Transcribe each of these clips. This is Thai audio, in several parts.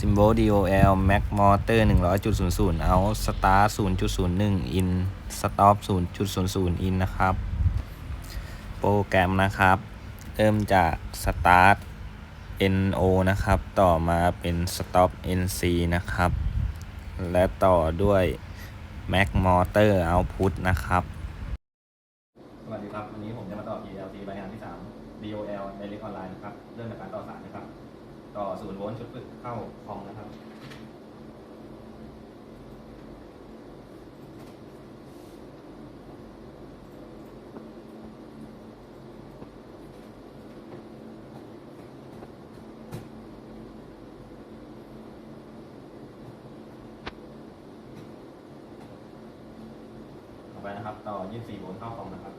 Symbol DOL Mac Motor 100.00 Out Start 0.01 In Stop 0.00 In นะครับ โปรแกรมนะครับ เริ่มจาก Start NO นะครับ ต่อมาเป็น Stop NC นะครับ และต่อด้วย Mac Motor Output นะครับ สวัสดีครับ วันนี้ผมจะมาต่อ PLC รายงานที่ 3 DOL Direct Online นะครับ เริ่มจากการต่อ สายนะครับต่อ0โวลต์ชุดฝึกเข้าคอมนะครับ ต่อไปนะครับ ต่อ 24 โวลต์เข้าคอมนะครับ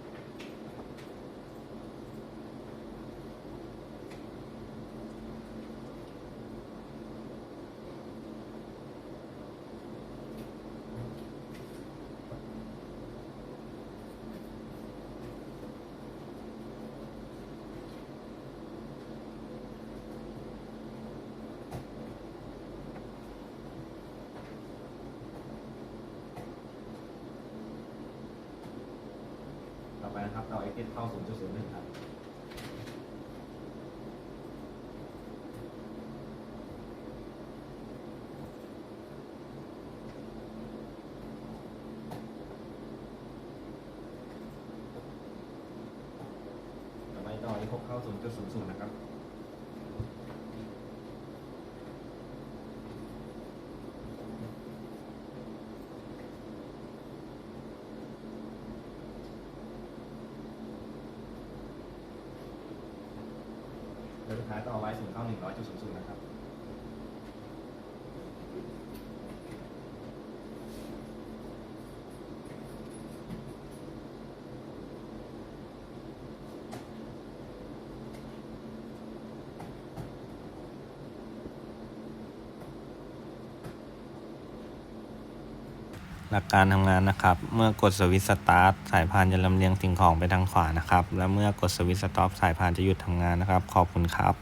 ไปนะครับต่อ exit เข้า0.01ครับต่อไปต่อ exit เข้า0.00นะครับ แล้วสุดท้ายต่อไว้0เข้า100.00นะครับ หลักการทำงานนะครับ เมื่อกดสวิตช์สตาร์ทสายพานจะลำเลียงสิ่งของไปทางขวานะครับ และเมื่อกดสวิตช์สต็อปสายพานจะหยุดทำงานนะครับ ขอบคุณครับ